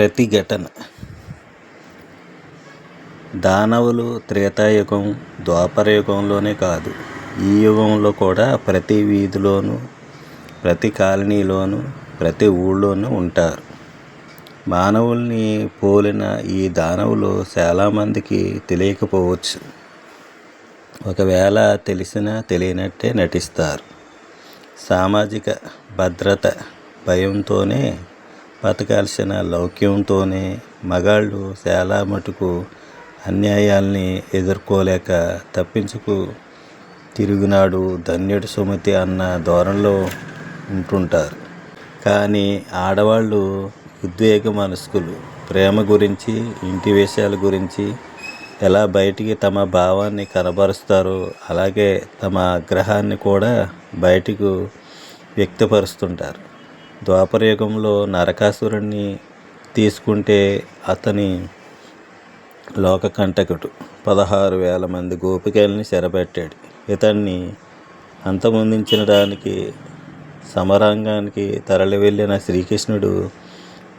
ప్రతిఘటన. దానవులు త్రేతాయుగం ద్వాపరయుగంలోనే కాదు ఈ యుగంలో కూడా ప్రతి వీధిలోనూ ప్రతి కాలనీలోనూ ప్రతి ఊళ్ళోనూ ఉంటారు. మానవుల్ని పోలిన ఈ దానవులు చాలామందికి తెలియకపోవచ్చు. ఒకవేళ తెలిసినా తెలియనట్టే నటిస్తారు. సామాజిక భద్రత భయంతోనే బతకాల్సిన లౌక్యంతోనే మగాళ్ళు చాలా మటుకు అన్యాయాల్ని ఎదుర్కోలేక తప్పించుకు తిరుగునాడు ధన్యుడు సుమతి అన్న ధోరణిలో ఉంటుంటారు. కానీ ఆడవాళ్ళు ఉద్వేగ మనస్కులు ప్రేమ గురించి ఇంటి విషయాల గురించి ఎలా బయటికి తమ భావాన్ని కనబరుస్తారో అలాగే తమ ఆగ్రహాన్ని కూడా బయటకు వ్యక్తపరుస్తుంటారు. ద్వాపరయుగంలో నరకాసురుణ్ణి తీసుకుంటే అతని లోకకంటకుడు పదహారు వేల మంది గోపికల్ని చెరబెట్టాడు. ఇతన్ని అంతమొందించడానికి సమరాంగానికి తరలి వెళ్ళిన శ్రీకృష్ణుడు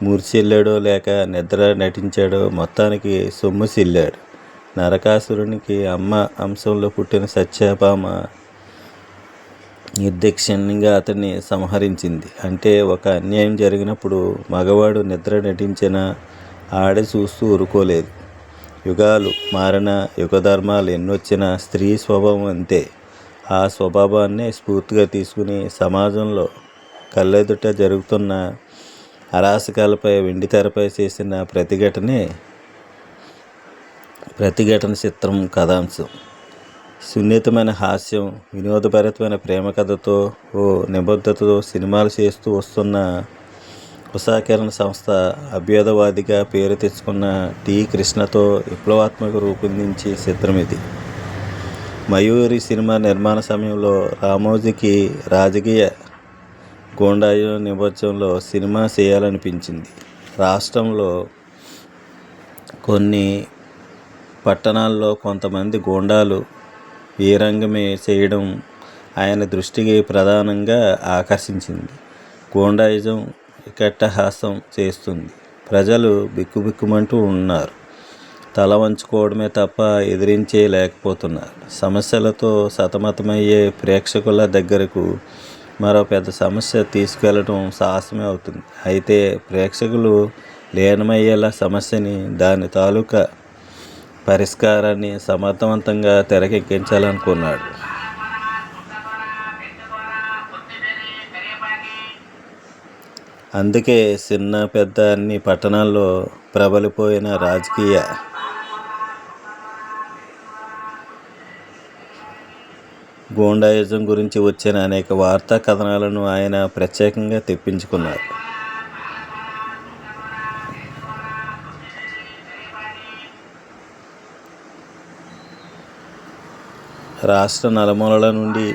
మూర్చిల్లాడో లేక నిద్ర నటించాడో మొత్తానికి సొమ్ము సిల్లాడు. నరకాసురునికి అమ్మ అంశంలో పుట్టిన సత్యభామ నిర్దిక్షణంగా అతన్ని సంహరించింది. అంటే ఒక అన్యాయం జరిగినప్పుడు మగవాడు నిద్ర నటించిన ఆడే చూస్తూ ఊరుకోలేదు. యుగాలు మారిన యుగధర్మాలు ఎన్నొచ్చినా స్త్రీ స్వభావం అంతే. ఆ స్వభావాన్నే స్ఫూర్తిగా తీసుకుని సమాజంలో కళ్ళెదుట జరుగుతున్న అరాచకాలపై వెండితెరపై చేసిన ప్రతిఘటనే ప్రతిఘటన చిత్రం కథాంశం. సున్నితమైన హాస్యం వినోదభరితమైన ప్రేమ కథతో ఓ నిబద్ధతతో సినిమాలు చేస్తూ వస్తున్న ఉషాకిరణ సంస్థ అభ్యుదవాదిగా పేరు తెచ్చుకున్న టి. కృష్ణతో విప్లవాత్మక రూపొందించి చిత్రం ఇది. మయూరి సినిమా నిర్మాణ సమయంలో రామోజీకి రాజకీయ గోండాయు నేపథ్యంలో సినిమా చేయాలనిపించింది. రాష్ట్రంలో కొన్ని పట్టణాల్లో కొంతమంది గూండాలు ఏ రంగమే చేయడం ఆయన దృష్టికి ప్రధానంగా ఆకర్షించింది. గోండాయిజం ఇకట్టహాసం చేస్తుంది. ప్రజలు బిక్కుబిక్కుమంటూ ఉన్నారు. తల వంచుకోవడమే తప్ప ఎదిరించే లేకపోతున్నారు. సమస్యలతో సతమతమయ్యే ప్రేక్షకుల దగ్గరకు మరో పెద్ద సమస్య తీసుకెళ్ళడం సాహసమే అవుతుంది. అయితే ప్రేక్షకులు లీనమయ్యేలా సమస్యని దాని తాలూకా పరిష్కారాన్ని సమర్థవంతంగా తెరకెక్కించాలనుకున్నాడు. అందుకే చిన్న పెద్ద అన్ని పట్టణాల్లో ప్రబలిపోయిన రాజకీయ గూండాయిజం గురించి వచ్చిన అనేక వార్తా కథనాలను ఆయన ప్రత్యేకంగా తెప్పించుకున్నారు. రాష్ట్ర నలుమూలల నుండి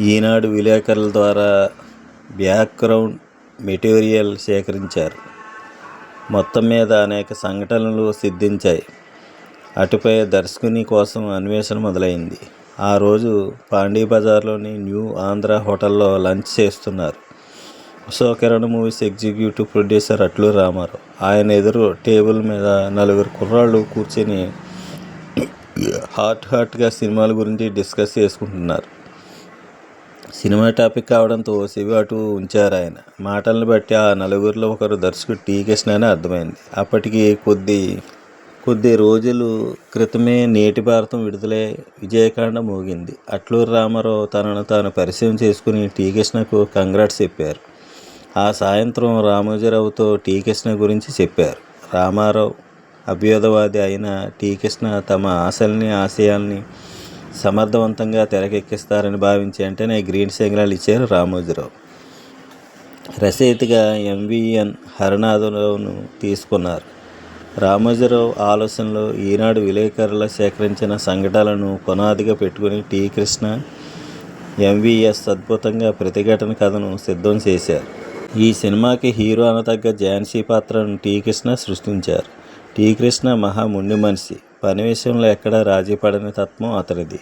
ఈనాడు విలేకరుల ద్వారా బ్యాక్గ్రౌండ్ మెటీరియల్ సేకరించారు. మొత్తం మీద అనేక సంఘటనలు సిద్ధించాయి. అటుపై దర్శకుని కోసం అన్వేషణ మొదలైంది. ఆ రోజు పాండీ బజార్లోని న్యూ ఆంధ్ర హోటల్లో లంచ్ చేస్తున్నారు. ఉషోకిరణ్ మూవీస్ ఎగ్జిక్యూటివ్ ప్రొడ్యూసర్ అట్లు రామారావు. ఆయన ఎదురు టేబుల్ మీద నలుగురు కుర్రాళ్ళు కూర్చొని హాట్ హాట్గా సినిమాల గురించి డిస్కస్ చేసుకుంటున్నారు. సినిమా టాపిక్ కావడంతో శివ అటు ఉంచారు ఆయన. మాటలను బట్టి ఆ నలుగురిలో ఒకరు దర్శకుడు టీ కృష్ణ అని అర్థమైంది. అప్పటికి కొద్ది కొద్ది రోజులు క్రితమే నేటి భారతం విడుదలై విజయకాండ మోగింది. అట్లూరు రామారావు తనను తాను పరిచయం చేసుకుని టీ కృష్ణకు కంగ్రాట్స్ చెప్పారు. ఆ సాయంత్రం రామోజీరావుతో టీ కృష్ణ గురించి చెప్పారు. రామారావు అభ్యుదవాది అయిన టీ కృష్ణ తమ ఆశల్ని ఆశయాల్ని సమర్థవంతంగా తెరకెక్కిస్తారని భావించి వెంటనే గ్రీన్ సిగ్నల్ ఇచ్చారు రామోజీరావు. రచయితగా ఎంవిఎన్ హరనాథరావును తీసుకున్నారు. రామోజీరావు ఆలోచనలో ఈనాడు విలేకరుల సేకరించిన సంఘటనలను పునాదిగా పెట్టుకుని టీ కృష్ణ ఎంవిఎస్ అద్భుతంగా ప్రతిఘటన కథను సిద్ధం చేశారు. ఈ సినిమాకి హీరో అనదగ్గ ఝాన్సీ పాత్రను టీ కృష్ణ సృష్టించారు. టీ కృష్ణ మహా ముండి మనిషి. పని విషయంలో ఎక్కడా రాజీ పడని తత్వం అతనిది.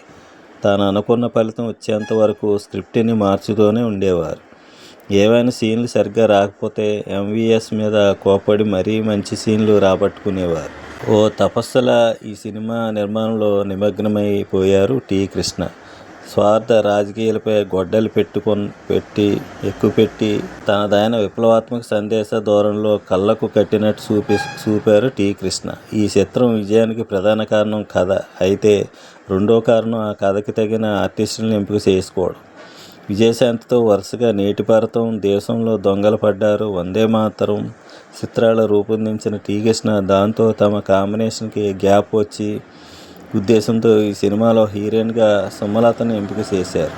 తాను అనుకున్న ఫలితం వచ్చేంత వరకు స్క్రిప్ట్ని మార్చుతూనే ఉండేవారు. ఏవైనా సీన్లు సరిగ్గా రాకపోతే ఎంవీఎస్ మీద కోపడి మరీ మంచి సీన్లు రాబట్టుకునేవారు. ఓ తపస్సుల ఈ సినిమా నిర్మాణంలో నిమగ్నమైపోయారు టీ కృష్ణ. స్వార్థ రాజకీయాలపై గొడ్డలు పెట్టుకొని పెట్టి ఎక్కుపెట్టి తనదైన విప్లవాత్మక సందేశ ధోరణిలో కళ్ళకు కట్టినట్టు చూపి చూపారు టి. కృష్ణ. ఈ చిత్రం విజయానికి ప్రధాన కారణం కథ. అయితే రెండో కారణం ఆ కథకి తగిన ఆర్టిస్టులను ఎంపిక చేసుకోవడం. విజయశాంతితో వరుసగా నేటిపారతం దేశంలో దొంగలు పడ్డారు వందే మాతరం చిత్రాలు రూపొందించిన టీ. కృష్ణ దాంతో తమ కాంబినేషన్కి గ్యాప్ వచ్చి ఉద్దేశంతో ఈ సినిమాలో హీరోయిన్గా సుమలతను ఎంపిక చేశారు.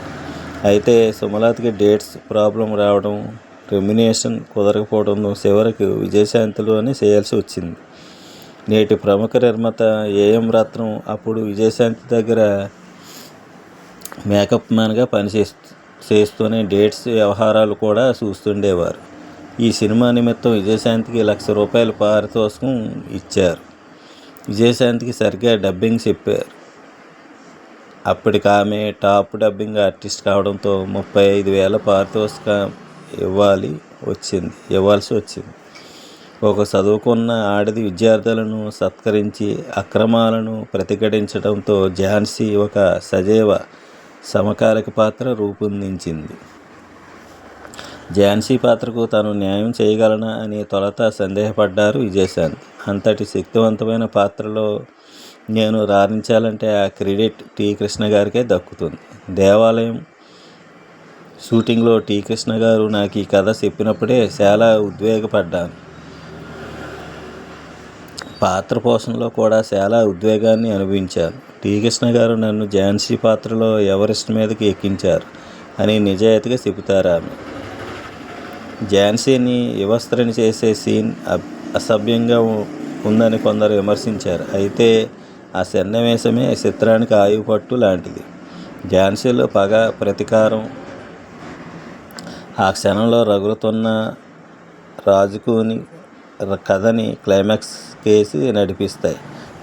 అయితే సుమలతకి డేట్స్ ప్రాబ్లం రావడం రెమ్యునేషన్ కుదరకపోవడంతో చివరికి విజయశాంతిలోనే చేయాల్సి వచ్చింది. నేటి ప్రముఖ నిర్మాత ఏఎం రత్నం అప్పుడు విజయశాంతి దగ్గర మేకప్ మ్యాన్గా పనిచేస్తూ చేస్తూనే డేట్స్ వ్యవహారాలు కూడా చూస్తుండేవారు. ఈ సినిమా నిమిత్తం విజయశాంతికి లక్ష రూపాయల పారితోషికం ఇచ్చారు. విజయశాంతికి సరిగ్గా డబ్బింగ్ చెప్పారు. అప్పటికి ఆమె టాప్ డబ్బింగ్ ఆర్టిస్ట్ కావడంతో ముప్పై ఐదు వేల పారితోషికం ఇవ్వాలి వచ్చింది ఇవ్వాల్సి వచ్చింది. ఒక చదువుకున్న ఆడది విద్యార్థులను సత్కరించి అక్రమాలను ప్రతిఘటించడంతో ఝాన్సీ ఒక సజీవ సమకాలిక పాత్ర రూపొందించింది. ఝాన్సీ పాత్రకు తాను న్యాయం చేయగలనా అని తొలత సందేహపడ్డారు విజయశాంతి. అంతటి శక్తివంతమైన పాత్రలో నేను రాణించాలంటే ఆ క్రెడిట్ టీ కృష్ణ గారికే దక్కుతుంది. దేవాలయం షూటింగ్లో టీ కృష్ణ గారు నాకు ఈ కథ చెప్పినప్పుడే చాలా ఉద్వేగపడ్డాను. పాత్ర పోషణలో కూడా చాలా ఉద్వేగాన్ని అనుభవించాను. టీ కృష్ణ గారు నన్ను ఝాన్సీ పాత్రలో ఎవరెస్ట్ మీదకి ఎక్కించారు అని నిజాయితీగా చెబుతారు ఆమె. ఝాన్సీని వివస్త్రని చేసే సీన్ అబ్- అసభ్యంగా ఉందని కొందరు విమర్శించారు. అయితే ఆ సన్నివేశమే చిత్రానికి ఆయుపట్టు లాంటిది. ఝాన్సీలో పగ ప్రతీకారం. ఆ క్షణంలో రగులుతున్న రాజుకుని కథని క్లైమాక్స్ కేసి నడిపిస్తాయి.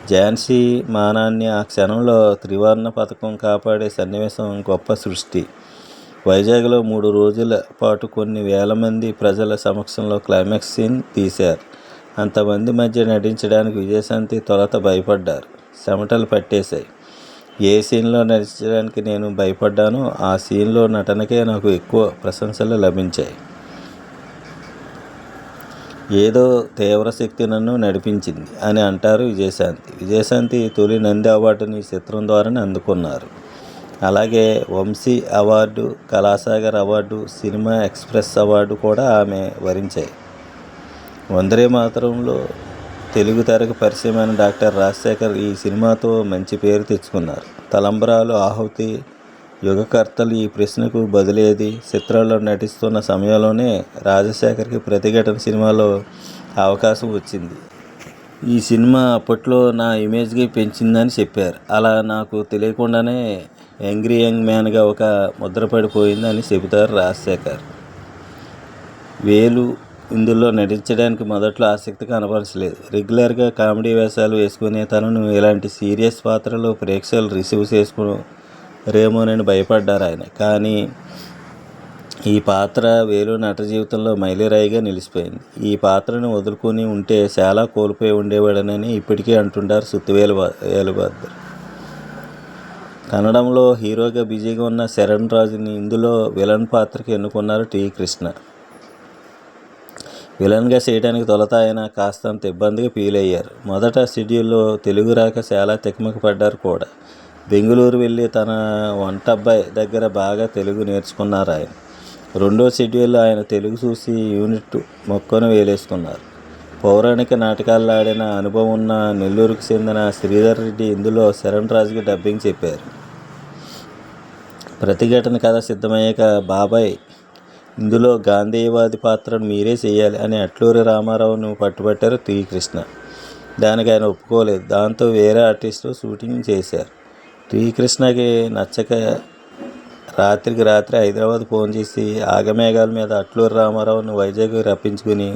ఝాన్సీ మానాన్ని ఆ క్షణంలో త్రివర్ణ పథకం కాపాడే సన్నివేశం గొప్ప సృష్టి. వైజాగ్లో మూడు రోజుల పాటు కొన్ని వేల మంది ప్రజల సమక్షంలో క్లైమాక్స్ సీన్ తీశారు. అంతమంది మధ్య నటించడానికి విజయశాంతి తొలత భయపడ్డారు. చెమటలు పట్టేశాయి. ఏ సీన్లో నటించడానికి నేను భయపడ్డానో ఆ సీన్లో నటనకే నాకు ఎక్కువ ప్రశంసలు లభించాయి. ఏదో తీవ్ర శక్తి నన్ను నడిపించింది అని అంటారు విజయశాంతి. విజయశాంతి తొలి నంది అవార్డుని ఈ చిత్రం ద్వారానే అందుకున్నారు. అలాగే Vamsi award Kalasagar award cinema express award కూడా ఆమె వరించాయి. వందరే మాతరంలో తెలుగు తెరకు పరిచయమైన డాక్టర్ రాజశేఖర్ ఈ సినిమాతో మంచి పేరు తెచ్చుకున్నారు. తలంబరాలు ఆహుతి యుగకర్తలు ఈ ప్రశ్నకు బదిలేది చిత్రాల్లో నటిస్తున్న సమయంలోనే రాజశేఖర్కి ప్రతిఘటన సినిమాలో అవకాశం వచ్చింది. ఈ సినిమా అప్పట్లో నా ఇమేజ్కి పెంచిందని చెప్పారు. అలా నాకు తెలియకుండానే యంగ్రీ యంగ్ మ్యాన్గా ఒక ముద్రపడిపోయిందని చెబుతారు రాజశేఖర్. వేలు ఇందులో నటించడానికి మొదట్లో ఆసక్తి కనపరచలేదు రెగ్యులర్గా కామెడీ వేషాలు వేసుకునే తనను ఇలాంటి సీరియస్ పాత్రలో ప్రేక్షకులు రిసీవ్ చేసుకునేమోనని భయపడ్డారు ఆయన. కానీ ఈ పాత్ర వేలు నట జీవితంలో మైలురాయిగా నిలిచిపోయింది. ఈ పాత్రను వదులుకొని ఉంటే చాలా కోల్పోయి ఉండేవాడనని ఇప్పటికే అంటుంటారు సుత్తివేలు వేలుభద్ర కన్నడంలో హీరోగా బిజీగా ఉన్న శరణ్ రాజుని ఇందులో విలన్ పాత్రకి ఎన్నుకున్నారు టి కృష్ణ. విలన్గా చేయడానికి తొలత ఆయన కాస్తంత ఇబ్బందిగా ఫీల్ అయ్యారు మొదట షెడ్యూల్లో తెలుగు రాక చాలా తికమక పడ్డారు కూడా. బెంగళూరు వెళ్ళి తన వంట అబ్బాయి దగ్గర బాగా తెలుగు నేర్చుకున్నారు ఆయన. రెండో షెడ్యూల్లో ఆయన తెలుగు చూసి యూనిట్ మొక్కను వేలేసుకున్నారు. పౌరాణిక నాటకాల్లో ఆడిన అనుభవం ఉన్న నెల్లూరుకు చెందిన శ్రీధర్ రెడ్డి ఇందులో శరణ్ రాజుకి డబ్బింగ్ చెప్పారు. ప్రతిఘటన కథ సిద్ధమయ్యాక బాబాయ్ ఇందులో గాంధీవాది పాత్రను మీరే చేయాలి అని అట్లూరి రామారావును పట్టుబట్టారు టి కృష్ణ దానికి ఆయన ఒప్పుకోలేదు. దాంతో వేరే ఆర్టిస్టు షూటింగ్ చేశారు. టి కృష్ణకి నచ్చక రాత్రికి రాత్రి హైదరాబాద్ ఫోన్ చేసి ఆగమేఘాల మీద అట్లూరి రామారావును వైజాగ్ రప్పించుకుని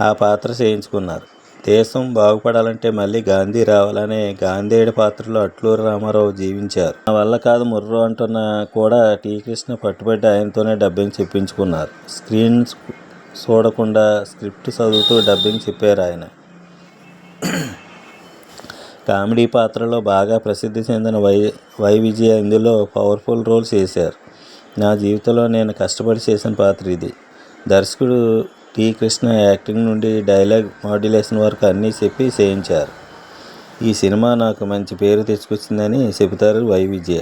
ఆ పాత్ర చేయించుకున్నారు. దేశం బాగుపడాలంటే మళ్ళీ గాంధీ రావాలనే గాంధేయుడి పాత్రలో అట్లూరి రామారావు జీవించారు. నా వల్ల కాదు ముర్రో అంటున్న కూడా టీ. కృష్ణ పట్టుబట్టి ఆయనతోనే డబ్బింగ్ చెప్పించుకున్నారు. స్క్రీన్ చూడకుండా స్క్రిప్ట్ చదువుతూ డబ్బింగ్ చెప్పారు ఆయన. కామెడీ పాత్రలో బాగా ప్రసిద్ధి చెందిన వై వై విజయ ఇందులో పవర్ఫుల్ రోల్స్ చేశారు. నా జీవితంలో నేను కష్టపడి చేసిన పాత్ర ఇది. దర్శకుడు టి కృష్ణ యాక్టింగ్ నుండి డైలాగ్ మాడ్యులేషన్ వరకు అన్నీ చెప్పి చేయించారు. ఈ సినిమా నాకు మంచి పేరు తెచ్చుకొచ్చిందని చెబుతారు వై విజయ.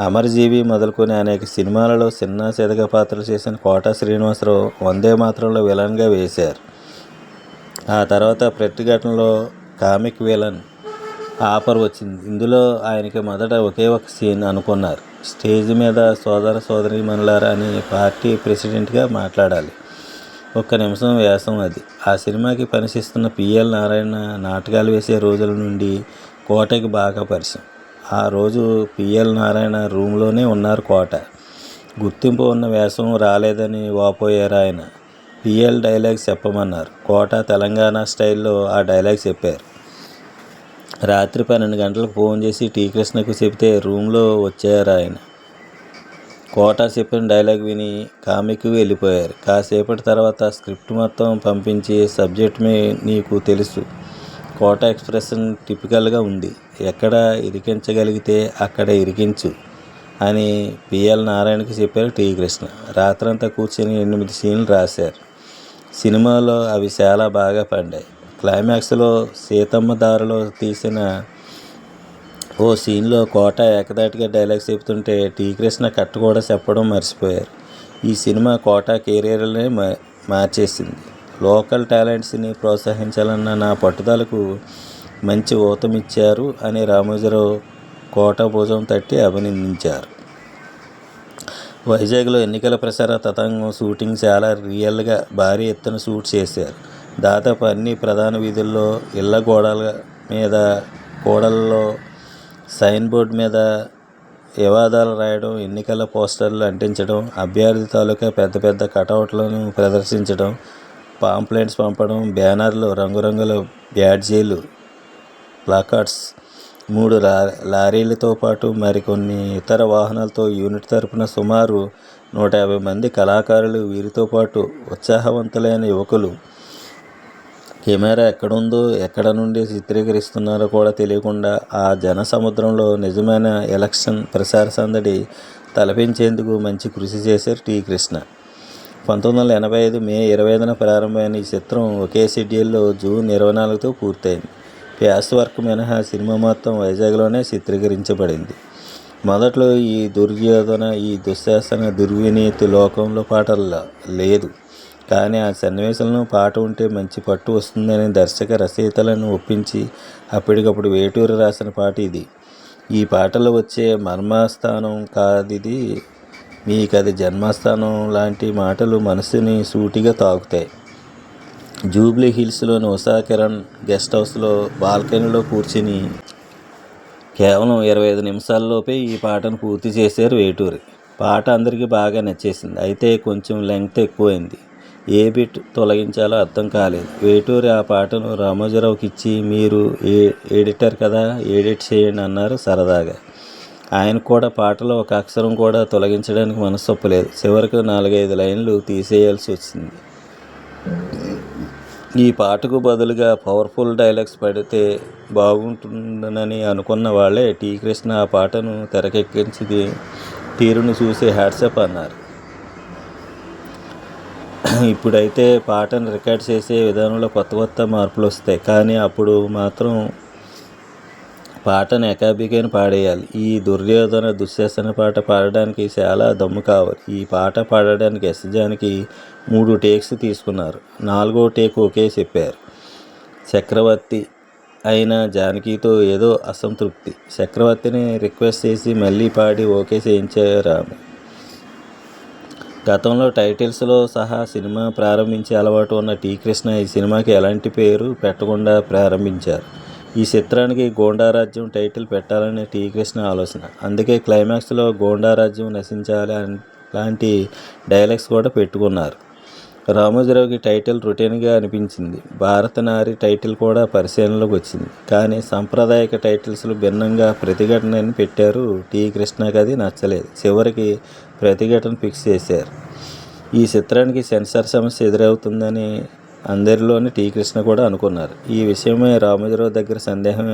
అమరజీవి మొదలుకొని అనేక సినిమాలలో చిన్న చెదగ పాత్రలు చేసిన కోట శ్రీనివాసరావు వందే మాత్రంలో విలన్గా వేశారు. ఆ తర్వాత ప్రతిఘటనలో కామిక్ విలన్ ఆఫర్ వచ్చింది. ఇందులో ఆయనకి మొదట ఒకే ఒక సీన్ అనుకున్నారు. స్టేజ్ మీద సోదర సోదరి మనులారా అని పార్టీ ప్రెసిడెంట్గా మాట్లాడాలి. ఒక్క నిమిషం వ్యాసం అది. ఆ సినిమాకి పనిచేస్తున్న పిఎల్ నారాయణ నాటకాలు వేసే రోజుల నుండి కోటకి బాగా పరిచయం. ఆ రోజు పిఎల్ నారాయణ రూమ్లోనే ఉన్నారు కోట. గుర్తింపు ఉన్న వ్యాసం రాలేదని వాపోయారు ఆయన. పిఎల్ డైలాగ్స్ చెప్పమన్నారు. కోట తెలంగాణ స్టైల్లో ఆ డైలాగ్ చెప్పారు. రాత్రి పన్నెండు గంటలకు ఫోన్ చేసి టీ కృష్ణకు చెబితే రూమ్లో వచ్చారు ఆయన. కోట చెప్పిన డైలాగ్ విని కామిక్ వెళ్ళిపోయారు. కాసేపటి తర్వాత స్క్రిప్ట్ మొత్తం పంపించి సబ్జెక్ట్ మీ నీకు తెలుసు. కోట ఎక్స్ప్రెషన్ టిపికల్గా ఉంది. ఎక్కడ ఇరికించగలిగితే అక్కడ ఇరికించు అని పిఎల్ నారాయణకి చెప్పారు టీ కృష్ణ రాత్రంతా కూర్చొని ఎనిమిది సీన్లు రాశారు. సినిమాలో అవి చాలా బాగా పండాయి. క్లైమాక్స్లో సీతమ్మ దారిలో తీసిన ఓ సీన్లో కోట ఏకదాటిగా డైలాగ్స్ చెబుతుంటే టీ కృష్ణ కట్ కూడా చెప్పడం మర్చిపోయారు. ఈ సినిమా కోట కెరీర్ని మా మార్చేసింది. లోకల్ టాలెంట్స్ని ప్రోత్సహించాలన్న నా పట్టుదలకు మంచి ఊతమిచ్చారు అని రామోజీరావు కోట భుజం తట్టి అభినందించారు. వైజాగ్లో ఎన్నికల ప్రచార తతంగం షూటింగ్ చాలా రియల్గా భారీ ఎత్తున షూట్ చేశారు. దాదాపు అన్ని ప్రధాన వీధుల్లో ఇళ్ళ గోడల మీద గోడల్లో సైన్ బోర్డు మీద వివాదాలు రాయడం ఎన్నికల పోస్టర్లు అంటించడం అభ్యర్థి తాలూకా పెద్ద పెద్ద కటౌట్లను ప్రదర్శించడం పాంప్లెంట్స్ పంపడం బ్యానర్లు రంగురంగుల బ్యాడ్జీలు ప్లాకార్డ్స్ మూడు లా లారీలతో పాటు మరికొన్ని ఇతర వాహనాలతో యూనిట్ తరపున సుమారు నూట యాభై మంది కళాకారులు వీరితో పాటు ఉత్సాహవంతులైన యువకులు కెమెరా ఎక్కడుందో ఎక్కడ నుండి చిత్రీకరిస్తున్నారో కూడా తెలియకుండా ఆ జన సముద్రంలో నిజమైన ఎలక్షన్ ప్రచార సందడి తలపించేందుకు మంచి కృషి చేశారు టీ. కృష్ణ. పంతొమ్మిది వందల ఎనభై ఐదు మే ఇరవై ఐదున ప్రారంభమైన ఈ చిత్రం ఒకే షెడ్యూల్లో జూన్ ఇరవై నాలుగుతో పూర్తయింది. ప్యాస్ వర్క్ మినహా సినిమా మొత్తం వైజాగ్లోనే చిత్రీకరించబడింది. మొదట్లో ఈ దుర్యోధన ఈ దుశ్శాసన దుర్వినీతి లోకంలో పాటల్లో లేదు. కానీ ఆ సన్నివేశంలో పాట ఉంటే మంచి పట్టు వస్తుందని దర్శక రచయితలను ఒప్పించి అప్పటికప్పుడు వేటూరు రాసిన పాట ఇది. ఈ పాటలో వచ్చే మర్మస్థానం కాదిది. మీకు అది జన్మస్థానం లాంటి మాటలు మనసుని సూటిగా తాకుతాయి. జూబ్లీ హిల్స్లోని ఉషా కిరణ్ గెస్ట్ హౌస్లో బాల్కనీలో కూర్చుని కేవలం ఇరవై ఐదు నిమిషాల్లోపే ఈ పాటను పూర్తి చేశారు వేటూరి. పాట అందరికీ బాగా నచ్చేసింది. అయితే కొంచెం లెంగ్త్ ఎక్కువైంది. ఏ బిట్ తొలగించాలో అర్థం కాలేదు. వేటూరి ఆ పాటను రామోజీరావుకి ఇచ్చి మీరు ఏ ఎడిటర్ కదా ఎడిట్ చేయండి అన్నారు సరదాగా. ఆయన కూడా పాటలో ఒక అక్షరం కూడా తొలగించడానికి మనసుప్పలేదు చివరికి నాలుగైదు లైన్లు తీసేయాల్సి వచ్చింది. ఈ పాటకు బదులుగా పవర్ఫుల్ డైలాగ్స్ పడితే బాగుంటుందనని అనుకున్న వాళ్ళే టీ కృష్ణ ఆ పాటను తెరకెక్కించి తీరును చూసి హ్యాట్సప్ అన్నారు. ఇప్పుడైతే పాటను రికార్డ్ చేసే విధానంలో కొత్త కొత్త మార్పులు వస్తాయి. కానీ అప్పుడు మాత్రం పాటను ఎకాబికైన పాడేయాలి. ఈ దుర్యోధన దుశ్శాసన పాట పాడడానికి చాలా దమ్ము కావాలి. ఈ పాట పాడడానికి ఎస్జానికి మూడు టేక్స్ తీసుకున్నారు. నాలుగో టేక్ ఓకే చెప్పారు. చక్రవర్తి అయిన జానకితో ఏదో అసంతృప్తి. చక్రవర్తిని రిక్వెస్ట్ చేసి మళ్ళీ పాడి ఓకే చేయించారు ఆమె. గతంలో టైటిల్స్లో సహా సినిమా ప్రారంభించే అలవాటు ఉన్న టీ కృష్ణ ఈ సినిమాకి ఎలాంటి పేరు పెట్టకుండా ప్రారంభించారు? ఈ చిత్రానికి గోండారాజ్యం టైటిల్ పెట్టాలని టీ కృష్ణ ఆలోచన. అందుకే క్లైమాక్స్లో గోండారాజ్యం నశించాలి లాంటి డైలాగ్స్ కూడా పెట్టుకున్నారు. రామోజీరావుకి టైటిల్ రొటీన్గా అనిపించింది. భారత నారి టైటిల్ కూడా పరిశీలనలోకి వచ్చింది. కానీ సాంప్రదాయక టైటిల్స్లో భిన్నంగా ప్రతిఘటనని పెట్టారు టీ కృష్ణకి అది నచ్చలేదు. చివరికి ప్రతిఘటన ఫిక్స్ చేశారు. ఈ చిత్రానికి సెన్సార్ సమస్య ఎదురవుతుందని అందరిలోని టీ కృష్ణ కూడా అనుకున్నారు. ఈ విషయమై రామోజీరావు దగ్గర సందేహం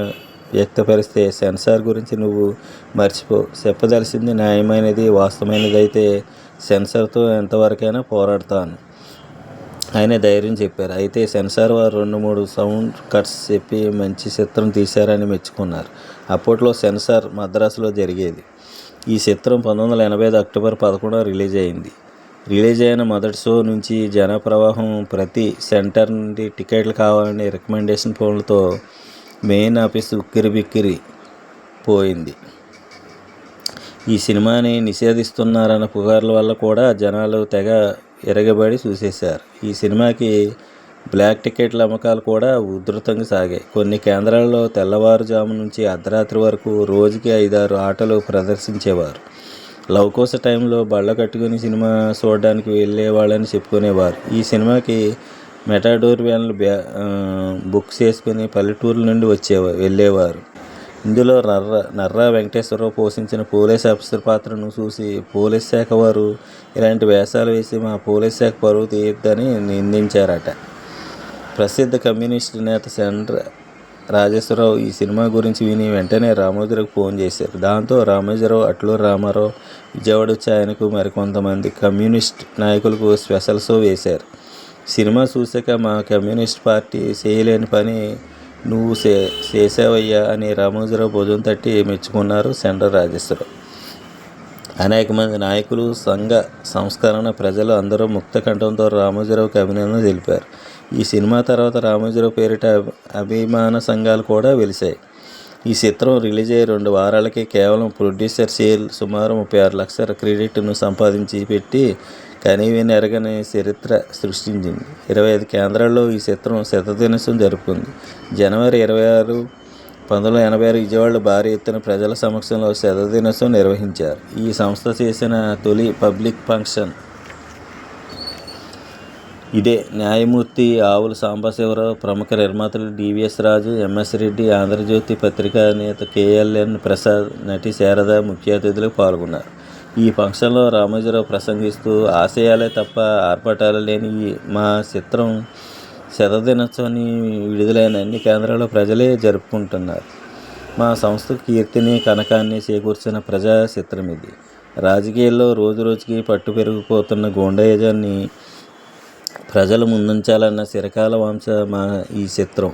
వ్యక్తపరిస్తే సెన్సార్ గురించి నువ్వు మర్చిపో చెప్పదలసింది న్యాయమైనది వాస్తవమైనది అయితే సెన్సార్తో ఎంతవరకైనా పోరాడతాను ఆయన ధైర్యం చెప్పారు. అయితే సెన్సార్ వారు రెండు మూడు సౌండ్ కట్స్ చెప్పి మంచి చిత్రం తీశారని మెచ్చుకున్నారు. అప్పట్లో సెన్సార్ మద్రాసులో జరిగేది. ఈ చిత్రం పంతొమ్మిది వందల ఎనభై ఐదు అక్టోబర్ పదకొండు రిలీజ్ అయింది. రిలీజ్ అయిన మొదటి షో నుంచి జన ప్రవాహం ప్రతి సెంటర్ నుండి టికెట్లు కావాలని రికమెండేషన్ ఫోన్లతో మెయిన్ ఆఫీస్ ఉక్కిరి బిక్కిరి పోయింది. ఈ సినిమాని నిషేధిస్తున్నారన్న పుకార్ల వల్ల కూడా జనాలు తెగ ఎరగబడి చూసేశారు. ఈ సినిమాకి బ్లాక్ టికెట్ల అమ్మకాలు కూడా ఉధృతంగా సాగాయి. కొన్ని కేంద్రాల్లో తెల్లవారుజాము నుంచి అర్ధరాత్రి వరకు రోజుకి ఐదారు ఆటలు ప్రదర్శించేవారు. లవకోస టైంలో బళ్ళ కట్టుకుని సినిమా చూడడానికి వెళ్ళేవాళ్ళని చెప్పుకునేవారు. ఈ సినిమాకి మెటాడోర్ వ్యాన్లు బ్యా బుక్ చేసుకుని పల్లెటూరు నుండి వచ్చేవారు వెళ్ళేవారు. ఇందులో నర్ర నర్రా వెంకటేశ్వరరావు పోషించిన పోలీస్ ఆఫీసర్ పాత్రను చూసి పోలీస్ శాఖ వారు ఇలాంటి వేషాలు వేసి మా పోలీస్ శాఖ పరువు తీయొద్దని నిందించారట. ప్రసిద్ధ కమ్యూనిస్ట్ నేత సెంటర్ రాజేశ్వరరావు ఈ సినిమా గురించి విని వెంటనే రామోజీరావుకు ఫోన్ చేశారు. దాంతో రామోజీరావు అట్లూరు రామారావు విజయవాడ వచ్చి ఆయనకు మరికొంతమంది కమ్యూనిస్ట్ నాయకులకు స్పెషల్ షో వేశారు. సినిమా చూశాక మా కమ్యూనిస్ట్ పార్టీ చేయలేని పని నువ్వు చే చేసావయ్యా అని రామోజీరావు భుజం తట్టి మెచ్చుకున్నారు సెంటర్ రాజేశ్వరరావు. అనేక మంది నాయకులు సంఘ సంస్కరణ ప్రజలు అందరూ ముక్త కంఠంతో రామోజీరావుకి అభినందన తెలిపారు. ఈ సినిమా తర్వాత రామోజీరావు పేరిట అభిమాన సంఘాలు కూడా వెలిశాయి ఈ చిత్రం రిలీజ్ అయ్యే రెండు వారాలకే కేవలం ప్రొడ్యూసర్ సేల్ సుమారు ముప్పై ఆరు లక్షల క్రెడిట్ను సంపాదించి పెట్టి కనీవిని ఎరగని చరిత్ర సృష్టించింది. ఇరవై ఐదు కేంద్రాల్లో ఈ చిత్రం శతదినోత్సవం జరుపుకుంది. జనవరి ఇరవై ఆరు పంతొమ్మిది వందల ఎనభై ఆరు విజయవాడలో భారీ ఎత్తున ప్రజల సమక్షంలో శతదినోత్సవం నిర్వహించారు. ఈ సంస్థ చేసిన తొలి పబ్లిక్ ఫంక్షన్ ఇదే న్యాయమూర్తి ఆవుల సాంబశివరావు ప్రముఖ నిర్మాతలు డివిఎస్ రాజు ఎంఎస్ రెడ్డి ఆంధ్రజ్యోతి పత్రికా నేత కేఎల్ఎన్ ప్రసాద్ నటి శారద ముఖ్య అతిథులు పాల్గొన్నారు. ఈ ఫంక్షన్లో రామోజీరావు ప్రసంగిస్తూ ఆశయాలే తప్ప ఆర్భటాలు లేని మా చిత్రం శతదినోత్సవాన్ని విడుదలైన అన్ని కేంద్రాల్లో ప్రజలే జరుపుకుంటున్నారు. మా సంస్థ కీర్తిని కనకాన్ని చేకూర్చిన ప్రజా చిత్రం ఇది రాజకీయాల్లో రోజు రోజుకి పట్టు పెరిగిపోతున్న గూండాయిజాన్ని ప్రజలు ముందుంచాలన్న చిరకాల వంశ మా ఈ చిత్రం?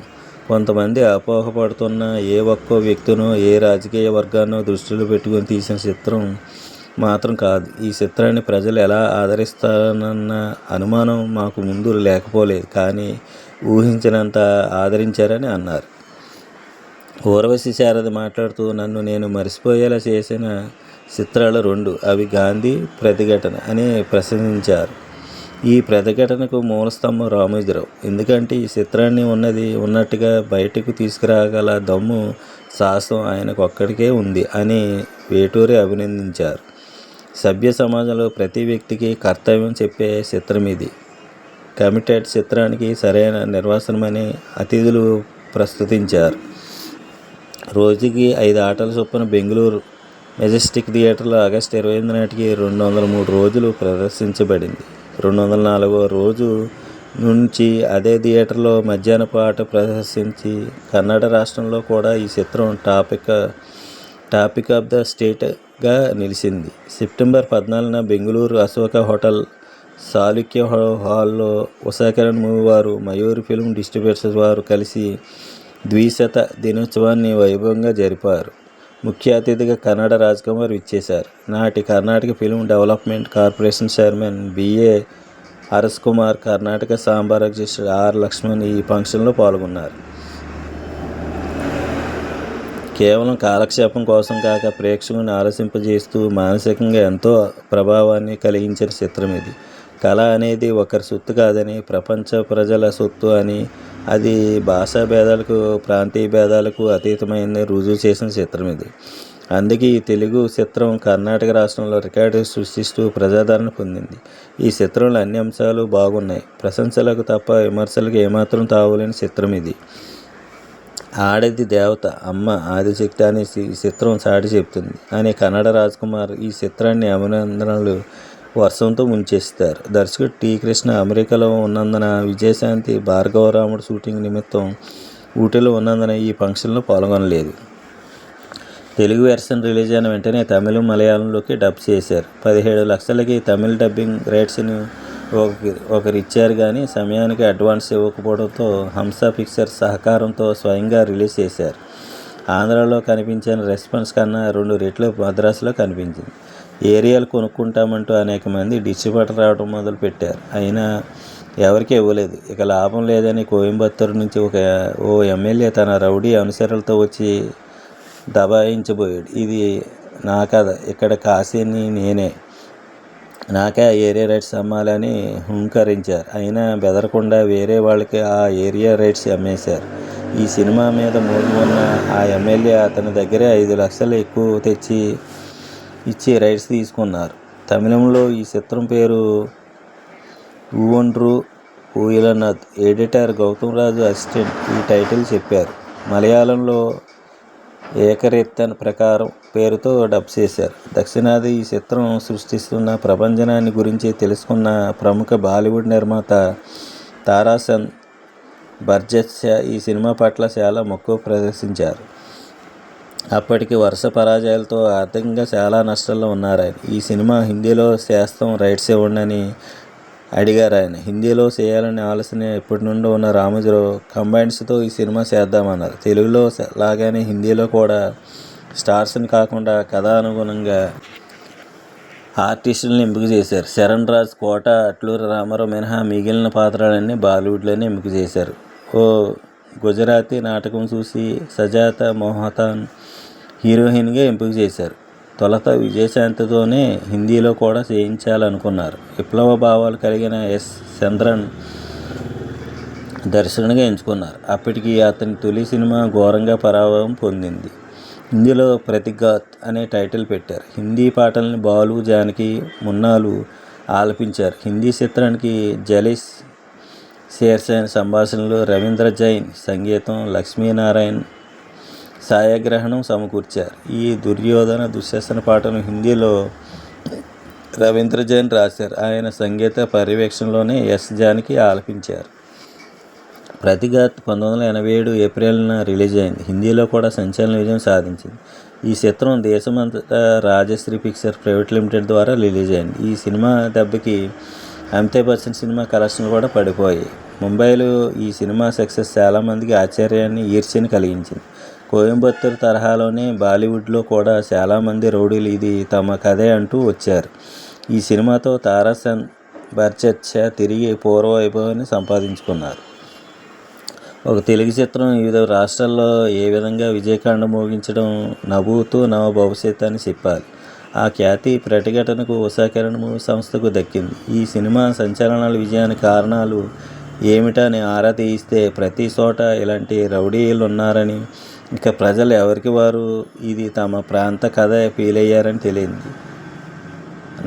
కొంతమంది అపోహపడుతున్న ఏ ఒక్కో వ్యక్తినో ఏ రాజకీయ వర్గాన్నో దృష్టిలో పెట్టుకొని తీసిన చిత్రం మాత్రం కాదు. ఈ చిత్రాన్ని ప్రజలు ఎలా ఆదరిస్తారన్న అనుమానం మాకు ముందు లేకపోలేదు. కానీ ఊహించినంత ఆదరించారని అన్నారు. ఊర్వశి శారద మాట్లాడుతూ నన్ను నేను మర్చిపోయేలా చేసిన చిత్రాలు రెండు. అవి గాంధీ ప్రతిఘటన అని ప్రశంసించారు. ఈ ప్రతిఘటనకు మూలస్తంభం రామోజీరావు. ఎందుకంటే ఈ చిత్రాన్ని ఉన్నది ఉన్నట్టుగా బయటకు తీసుకురాగల దమ్ము సాహసం ఆయనకు ఒక్కడికే ఉంది అని వేటూరి అభినందించారు. సభ్య సమాజంలో ప్రతి వ్యక్తికి కర్తవ్యం చెప్పే చిత్రం ఇది. కమిటెడ్ చిత్రానికి సరైన నిర్వాసనమని అతిథులు ప్రస్తుతించారు. రోజుకి ఐదు ఆటల చొప్పున బెంగళూరు మెజెస్టిక్ థియేటర్లో ఆగస్టు ఇరవై ఎనిమిది నాటికి రెండు వందల మూడు రోజులు ప్రదర్శించబడింది. రెండు వందల నాలుగో రోజు నుంచి అదే థియేటర్లో మధ్యాహ్న పాట ప్రదర్శించి కన్నడ రాష్ట్రంలో కూడా ఈ చిత్రం టాపిక్ టాపిక్ ఆఫ్ ద స్టేట్గా నిలిచింది. సెప్టెంబర్ పద్నాలుగున బెంగళూరు అశోక హోటల్ సాళుక్య హాల్లో ఉషాకరణ్ మూవీ వారు మయూరి ఫిల్మ్ డిస్ట్రిబ్యూటర్స్ వారు కలిసి ద్విశత దినోత్సవాన్ని వైభవంగా జరిపారు. ముఖ్య అతిథిగా కన్నడ రాజ్కుమార్ ఇచ్చేశారు నాటి Karnataka film development corporation chairman B A Haras Kumar Karnataka chamber అధ్యక్షుడు ఆర్. లక్ష్మణ్ ఈ ఫంక్షన్లో పాల్గొన్నారు. కేవలం కాలక్షేపం కోసం కాక ప్రేక్షకుని ఆలసింపజేస్తూ మానసికంగా ఎంతో ప్రభావాన్ని కలిగించిన చిత్రం ఇది. కళ అనేది ఒకరి సొత్తు కాదని ప్రపంచ ప్రజల సొత్తు అని అది భాషా భేదాలకు ప్రాంతీయ భేదాలకు అతీతమైంది రుజువు చేసిన చిత్రం ఇది. అందుకే ఈ తెలుగు చిత్రం కర్ణాటక రాష్ట్రంలో రికార్డు సృష్టిస్తూ ప్రజాదరణ పొందింది. ఈ చిత్రంలో అన్ని అంశాలు బాగున్నాయి. ప్రశంసలకు తప్ప విమర్శలకు ఏమాత్రం తావులేని చిత్రం ఇది. ఆడది దేవత అమ్మ ఆదిశక్తి అనే ఈ చిత్రం సాటి చెప్తుంది. అనే కన్నడ రాజ్ కుమార్ ఈ చిత్రాన్ని అభినందనలు వర్షంతో ముంచేస్తారు. దర్శకుడు టి. కృష్ణ అమెరికాలో ఉన్నందున విజయశాంతి భార్గవరాముడు షూటింగ్ నిమిత్తం ఊటీలో ఉన్నందున ఈ ఫంక్షన్లో పాల్గొనలేదు. తెలుగు వెర్షన్ రిలీజ్ అయిన వెంటనే తమిళం మలయాళంలోకి డబ్ చేశారు. పదిహేడు లక్షలకి తమిళ డబ్బింగ్ రైట్స్ని ఒక ఒకరిచ్చారు కానీ సమయానికి అడ్వాన్స్ ఇవ్వకపోవడంతో హంస పిక్చర్స్ సహకారంతో స్వయంగా రిలీజ్ చేశారు. ఆంధ్రాలో కనిపించిన రెస్పాన్స్ కన్నా రెండు రెట్లు మద్రాసులో కనిపించింది. ఏరియాలు కొనుక్కుంటామంటూ అనేక మంది డిస్ట్రిబ్యూటర్ రావడం మొదలుపెట్టారు అయినా ఎవరికీ ఇవ్వలేదు. ఇక లాభం లేదని కోయంబత్తూరు నుంచి ఒక ఓ ఎమ్మెల్యే తన రౌడీ అనుసరులతో వచ్చి దబాయించబోయాడు. ఇది నా కథ. ఇక్కడ కాశీని నేనే. నాకే ఆ ఏరియా రైట్స్ అమ్మాలని హుంకరించారు. అయినా బెదరకుండా వేరే వాళ్ళకి ఆ ఏరియా రైట్స్ అమ్మేశారు. ఈ సినిమా మీద మూడు ఉన్న ఆ ఎమ్మెల్యే అతని దగ్గరే ఐదు లక్షలు ఎక్కువ తెచ్చి ఇచ్చే రైట్స్ తీసుకున్నారు. తమిళంలో ఈ చిత్రం పేరు ఊవన్రు ఊయలనాథ్. ఎడిటర్ గౌతమ్ రాజు అసిస్టెంట్ ఈ టైటిల్ చెప్పారు. మలయాళంలో ఏకరీతన్ ప్రకారం పేరుతో డబ్ చేశారు. దక్షిణాది ఈ చిత్రం సృష్టిస్తున్న ప్రపంచనాన్ని గురించి తెలుసుకున్న ప్రముఖ బాలీవుడ్ నిర్మాత తారాసన్ షా ఈ సినిమా పట్ల చాలా మక్కువ ప్రదర్శించారు. అప్పటికి వరుస పరాజయాలతో ఆర్థికంగా చాలా నష్టాల్లో ఉన్నారు ఆయన. ఈ సినిమా హిందీలో చేస్తాం రైట్స్ ఇవ్వండి అని అడిగారు ఆయన. హిందీలో చేయాలని ఆలోచన ఎప్పటి నుండి ఉన్న రామోజీరావు కంబైన్స్తో ఈ సినిమా చేద్దామన్నారు. తెలుగులో లాగానే హిందీలో కూడా స్టార్స్ని కాకుండా కథానుగుణంగా ఆర్టిస్టులను ఎంపిక చేశారు. శరణ్ రాజ్ కోట అట్లూరి రామారావు మినహా మిగిలిన పాత్రలన్నీ బాలీవుడ్లోనే ఎంపిక చేశారు. ఓ గుజరాతీ నాటకం చూసి సజాత మోహతాన్ హీరోయిన్గా ఎంపిక చేశారు. తొలత విజయశాంతితోనే హిందీలో కూడా చేయించాలనుకున్నారు. విప్లవ భావాలు కలిగిన ఎస్. చంద్రన్ దర్శకునిగా ఎంచుకున్నారు. అప్పటికి అతని తొలి సినిమా ఘోరంగా పరాభవం పొందింది. హిందీలో ప్రతిఘాత్ అనే టైటిల్ పెట్టారు. హిందీ పాటల్ని బాలు జానకి మున్నాలు ఆలపించారు. హిందీ చిత్రానికి జలిస్ షేర్సైన్ సంభాషణలు రవీంద్ర జైన్ సంగీతం లక్ష్మీనారాయణ్ ఛాయాగ్రహణం సమకూర్చారు. ఈ దుర్యోధన దుశ్శాసన పాటను హిందీలో రవీంద్ర జైన్ రాశారు. ఆయన సంగీత పర్యవేక్షణలోనే ఎస్ జానికి ఆలపించారు. ప్రతిఘాత్ పంతొమ్మిది వందల ఎనభై ఏడు ఏప్రిల్న రిలీజ్ అయింది. హిందీలో కూడా సంచలన విజయం సాధించింది. ఈ చిత్రం దేశమంతటా రాజశ్రీ పిక్చర్ ప్రైవేట్ లిమిటెడ్ ద్వారా రిలీజ్ అయింది. ఈ సినిమా దెబ్బకి అమితాబ్ బచ్చన్ సినిమా కలెక్షన్లు కూడా పడిపోయాయి. ముంబైలో ఈ సినిమా సక్సెస్ చాలామందికి ఆశ్చర్యాన్ని ఈర్ష్యని కలిగించింది. కోయంబత్తూరు తరహాలోనే బాలీవుడ్లో కూడా చాలామంది రౌడీలు ఇది తమ కథే అంటూ వచ్చారు. ఈ సినిమాతో తారాసన్ బర్చర్చ తిరిగి పూర్వ వైభవాన్ని సంపాదించుకున్నారు. ఒక తెలుగు చిత్రం వివిధ రాష్ట్రాల్లో ఏ విధంగా విజయకాండ మోగించడం నవ్వుతూ నవ భవిష్యత్ అని చెప్పాలి. ఆ ఖ్యాతి ప్రతిఘటనకు ఉషాకిరణ్ మూవీ సంస్థకు దక్కింది. ఈ సినిమా సంచలనాల విజయానికి కారణాలు ఏమిటని ఆరా తీయిస్తే ప్రతి చోట ఇలాంటి రౌడీలు ఉన్నారని ఇక ప్రజలు ఎవరికి వారు? ఇది తమ ప్రాంత కథ ఫీల్ అయ్యారని తెలియంది.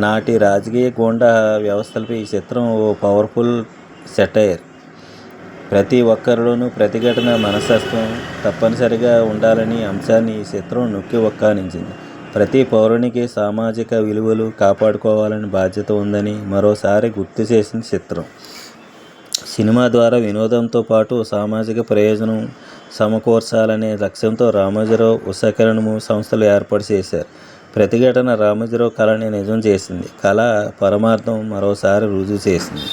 నాటి రాజకీయ గూండా వ్యవస్థలపై ఈ చిత్రం ఓ పవర్ఫుల్ సెటైర్. ప్రతి ఒక్కరిలోనూ ప్రతిఘటన మనస్తత్వం తప్పనిసరిగా ఉండాలని అంశాన్ని ఈ చిత్రం నొక్కి ఒక్కానించింది. ప్రతి పౌరునికి సామాజిక విలువలు కాపాడుకోవాలని బాధ్యత ఉందని మరోసారి గుర్తు చేసిన చిత్రం. సినిమా ద్వారా వినోదంతో పాటు సామాజిక ప్రయోజనం సమకూర్చాలనే లక్ష్యంతో రామోజీరావు ఉషకరణము సంస్థలు ఏర్పాటు చేశారు. ప్రతిఘటన రామోజీరావు కళని నిజం చేసింది. కళ పరమార్థం మరోసారి రుజువు చేసింది.